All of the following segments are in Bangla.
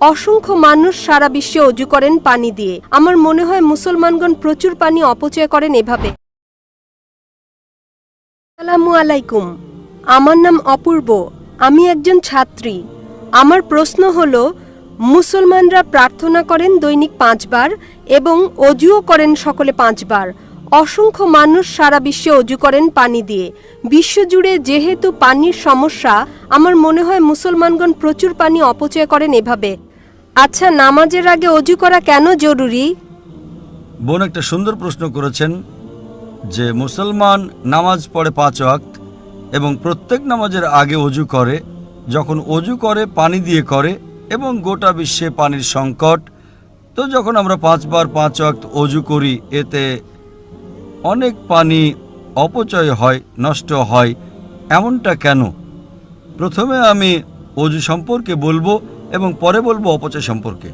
অসংখ্য মানুষ সারা বিশ্বে অজু করেন পানি দিয়ে। আমার মনে হয় মুসলমানগণ প্রচুর পানি অপচয় করেন এভাবে। আসসালামু আলাইকুম। আমার নাম অপূর্ব। আমি একজন ছাত্রী। আমার প্রশ্ন হল, মুসলমানরা প্রার্থনা করেন দৈনিক পাঁচবার এবং অজুও করেন সকলে পাঁচবার। অসংখ্য মানুষ সারা বিশ্বে অজু করেন পানি দিয়ে। বিশ্বজুড়ে যেহেতু পানির সমস্যা, আমার মনে হয় মুসলমানগণ প্রচুর পানি অপচয় করেন এভাবে। আচ্ছা নামাজের আগে অজু করা কেন জরুরি? বোন একটা সুন্দর প্রশ্ন করেছেন যে মুসলমান নামাজ পড়ে পাঁচ ওয়াক্ত এবং প্রত্যেক নামাজের আগে অজু করে, যখন অজু করে, পানি দিয়ে করে এবং গোটা বিশ্বে পানির সংকট, তো যখন আমরা পাঁচবার পাঁচ ওয়াক্ত অজু করি, এতে অনেক পানি অপচয় হয়, নষ্ট হয়। এমনটা কেন? প্রথমে আমি অজু সম্পর্কে বলব। এবং পরে বলব অপচয় সম্পর্কে।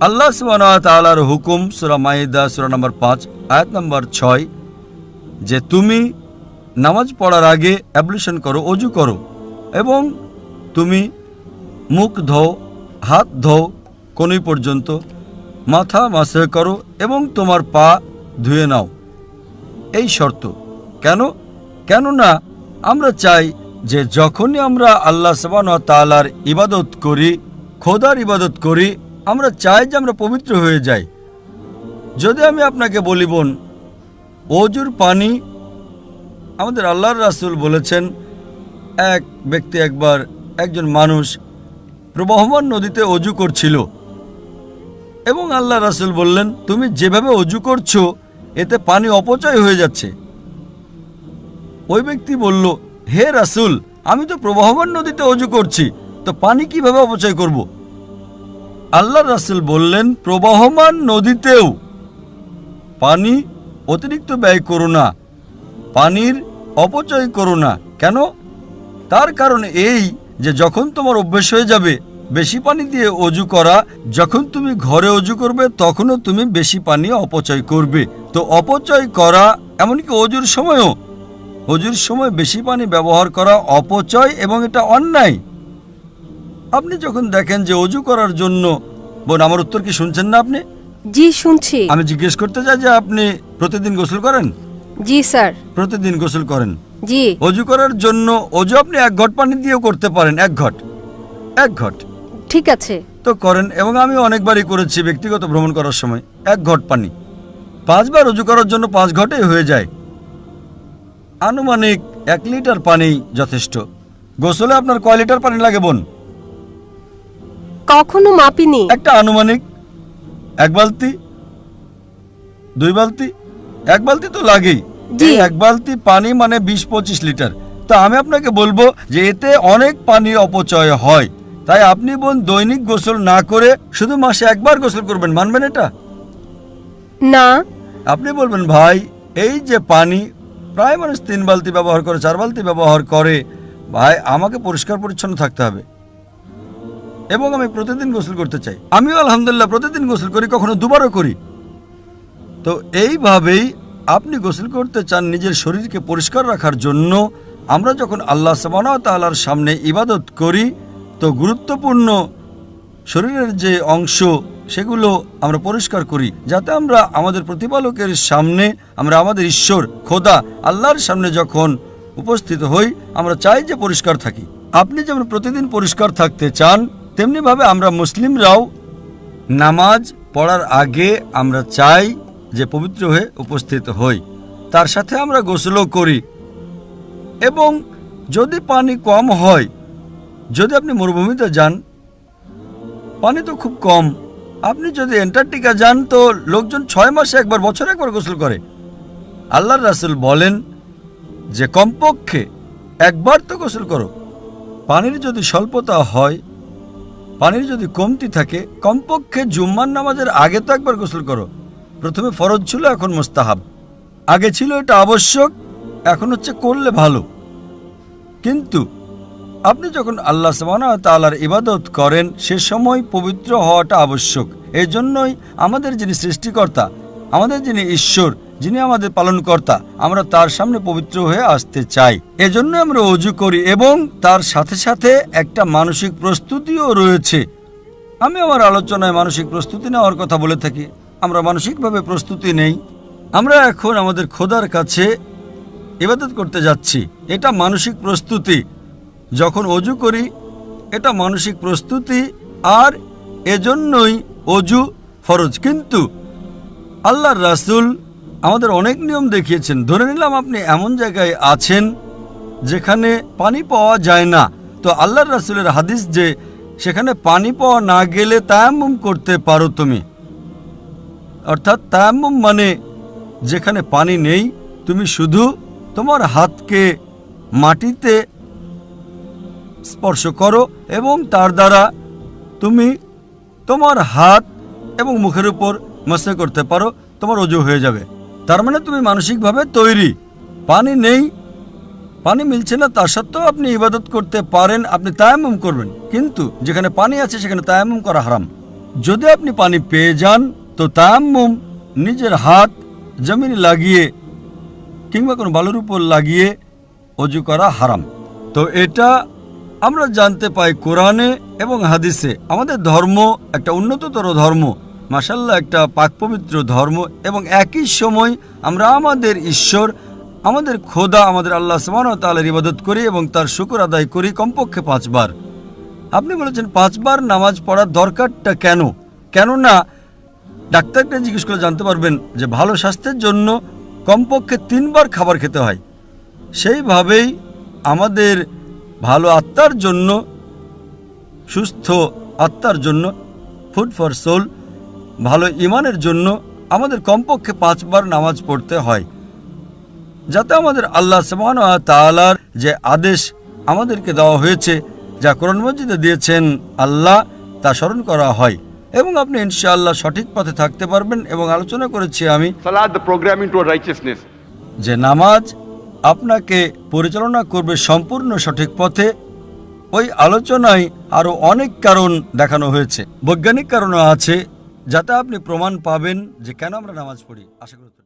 আল্লাহ তালার হুকুম, সুরা মাইদা, সুরা নম্বর পাঁচ, আয়াত নম্বর ছয়, যে তুমি নামাজ পড়ার আগে অ্যাবলিউশন করো, অজু করো এবং তুমি মুখ ধো হাত ধো কোনই পর্যন্ত মাথা মাসে করো এবং তোমার পা ধুয়ে নাও। এই শর্ত। কেন? কেননা আমরা চাই যে যখনই আমরা আল্লাহ সবান তালার ইবাদত করি, খোদার ইবাদত করি, আমরা চাই যে আমরা পবিত্র হয়ে যাই। যদি আমি আপনাকে বলি, বোন, অজুর পানি, আমাদের আল্লাহর রাসূল বলেছেন, এক ব্যক্তি একবার একজন মানুষ প্রবাহমান নদীতে অজু করছিল এবং আল্লাহ রাসূল বললেন, তুমি যেভাবে অজু করছ, এতে পানি অপচয় হয়ে যাচ্ছে। ওই ব্যক্তি বলল হে রাসূল, আমি তো প্রবাহমান নদীতে অজু করছি, তো পানি কীভাবে অপচয় করব? আল্লাহ রাসূল বললেন, প্রবাহমান নদীতেও। পানি অতিরিক্ত ব্যয় করো না, পানির অপচয় করো না। কেন? তার কারণ এই যে যখন তোমার অভ্যেস হয়ে যাবে, বেশি পানি দিয়ে অজু করা, যখন তুমি ঘরে অজু করবে, তখনও তুমি বেশি পানি অপচয় করবে। তো অপচয় করা, এমনকি অজুর সময়ও অজুর সময় বেশি পানি ব্যবহার করা অপচয় এবং এটা অন্যায়। আপনি যখন দেখেন যে অজু করার জন্য বোন আমার উত্তর কি শুনছেন না আপনি? জি শুনছি। আমি জিজ্ঞেস করতে চাই যে আপনি প্রতিদিন গোসল করেন? জি স্যার। প্রতিদিন গোসল করেন? জি। অজু করার জন্য অজু আপনি এক ঘট পানি দিয়েও করতে পারেন এক ঘট। এক ঘট। ঠিক আছে। তো করেন এবং আমি অনেকবারই করেছি ব্যক্তিগত ভ্রমণ করার সময় এক ঘট পানি। পাঁচবার অজু করার জন্য পাঁচ ঘটেই হয়ে যায়। আনুমানিক এক লিটার পানি যথেষ্ট। গোসলে আপনার কয় লিটার পানি লাগে বোন? কখনো মাপিনি। একটা আনুমানিক। এক বালতি? দুই বালতি? এক বালতি তো লাগেই। এই এক বালতি পানি মানে বিশ পঁচিশ লিটার। তো আমি আপনাকে বলব যে এতে অনেক পানি অপচয় হয়। তাই আপনি বোন দৈনিক গোসল না করে শুধু মাসে একবার গোসল করবেন। মানবেন এটা? না। আপনি বলবেন ভাই এই যে পানি প্রায় মানুষ তিন বালতি ব্যবহার করে, চার বালতি ব্যবহার করে। ভাই, আমাকে পরিষ্কার পরিচ্ছন্ন থাকতে হবে। এবং আমি প্রতিদিন গোসল করতে চাই। আমিও আলহামদুলিল্লাহ প্রতিদিন গোসল করি, কখনো দুবারও করি। তো এইভাবেই আপনি গোসল করতে চান নিজের শরীরকে পরিষ্কার রাখার জন্য, আমরা যখন আল্লাহ সবানা তাল্লার সামনে ইবাদত করি, তো গুরুত্বপূর্ণ শরীরের যে অংশ সেগুলো আমরা পরিষ্কার করি, যাতে আমরা আমাদের প্রতিপালকের সামনে, আমরা আমাদের ঈশ্বর, খোদা, আল্লাহর সামনে যখন উপস্থিত হই, আমরা চাই যে পরিষ্কার থাকি। আপনি যেমন প্রতিদিন পরিষ্কার থাকতে চান, তেমনিভাবে আমরা মুসলিমরাও নামাজ পড়ার আগে আমরা চাই যে পবিত্র হয়ে উপস্থিত হই। তার সাথে আমরা গোসলও করি। এবং যদি পানি কম হয়, যদি আপনি মরুভূমিতে যান, পানি তো খুব কম আপনি যদি অ্যান্টার্কটিকা যান, তো লোকজন ছয় মাসে একবার, বছরে একবার গোসল করে। আল্লাহর রাসুল বলেন যে, কমপক্ষে একবার তো গোসল করো। পানির যদি স্বল্পতা হয়, পানির যদি কমতি থাকে, কমপক্ষে জুম্মার নামাজের আগে তো একবার গোসল করো। প্রথমে ফরজ ছিল, এখন মোস্তাহাব। আগে ছিল এটা আবশ্যক, এখন হচ্ছে করলে ভালো। কিন্তু আপনি যখন আল্লাহ তালার ইবাদত করেন, সে সময় পবিত্র হওয়াটা আবশ্যক। এই জন্যই আমাদের যিনি সৃষ্টিকর্তা, আমাদের যিনি ঈশ্বর, যিনি আমাদের পালনকর্তা, আমরা তার সামনে পবিত্র হয়ে আসতে চাই। এজন্য আমরা অজু করি এবং তার সাথে সাথে একটা মানসিক প্রস্তুতিও রয়েছে। আমি আমার আলোচনায় মানসিক প্রস্তুতি নেওয়ার কথা বলে থাকি। আমরা মানসিকভাবে প্রস্তুতি নেই। আমরা এখন আমাদের খোদার কাছে ইবাদত করতে যাচ্ছি। এটা মানসিক প্রস্তুতি। যখন অজু করি, এটা মানসিক প্রস্তুতি আর এজন্যই অজু ফরজ। কিন্তু আল্লাহর রাসূল আমাদের অনেক নিয়ম দেখিয়েছেন। ধরে নিলাম আপনি এমন জায়গায় আছেন যেখানে পানি পাওয়া যায় না। তো আল্লাহর রাসূলের হাদিস যে সেখানে পানি পাওয়া না গেলে তায়াম্মুম করতে পারো তুমি। অর্থাৎ তায়াম্মুম মানে যেখানে পানি নেই, তুমি শুধু তোমার হাতকে মাটিতে স্পর্শ করো এবং তার দ্বারা তুমি তোমার হাত এবং মুখের উপর মশে করতে পারো, তোমার অজু হয়ে যাবে। তার মানে তুমি মানসিকভাবে তৈরি। পানি নেই, পানি মিলছে না, তার সত্ত্বেও আপনি ইবাদত করতে পারেন, আপনি তায়াম্মুম করবেন। কিন্তু যেখানে পানি আছে, সেখানে তায়াম্মুম করা হারাম। যদি আপনি পানি পেয়ে যান, তো তায়াম্মুম নিজের হাত জমিনে লাগিয়ে কিংবা কোনো বালুর উপর লাগিয়ে অজু করা হারাম। তো এটা আমরা জানতে পাই কোরআনে এবং হাদিসে আমাদের ধর্ম একটা উন্নততর ধর্ম মাসাল্লাহ একটা পাকপবিত্র ধর্ম এবং একই সময় আমরা আমাদের ঈশ্বর, আমাদের খোদা, আমাদের আল্লাহ সমান তালের ইবাদত করি এবং তার শুকর আদায় করি কমপক্ষে পাঁচবার। আপনি বলেছেন পাঁচবার নামাজ পড়ার দরকারটা কেন? কেননা ডাক্তারকে জিজ্ঞেস করে জানতে পারবেন যে ভালো স্বাস্থ্যের জন্য কমপক্ষে তিনবার খাবার খেতে হয়। সেইভাবেই আমাদের ভালো আত্মার জন্য সুস্থ আত্মার জন্য ফুড ফর সোল ভালো ইমানের জন্য আমাদের কমপক্ষে পাঁচবার নামাজ পড়তে হয় যাতে আমাদের আল্লাহ সমান তালার যে আদেশ আমাদেরকে দেওয়া হয়েছে যা কোরআন মসজিদে দিয়েছেন আল্লাহ তা স্মরণ করা হয় এবং আপনি ইনশাআল্লাহ সঠিক পথে থাকতে পারবেন এবং আলোচনা করেছি আমি. যে নামাজ আপনাকে পরিচালনা করবে সম্পূর্ণ সঠিক পথে। ওই আলোচনায় আরও অনেক কারণ দেখানো হয়েছে। বৈজ্ঞানিক কারণও আছে, যাতে আপনি প্রমাণ পাবেন যে কেন আমরা নামাজ পড়ি। আশা করি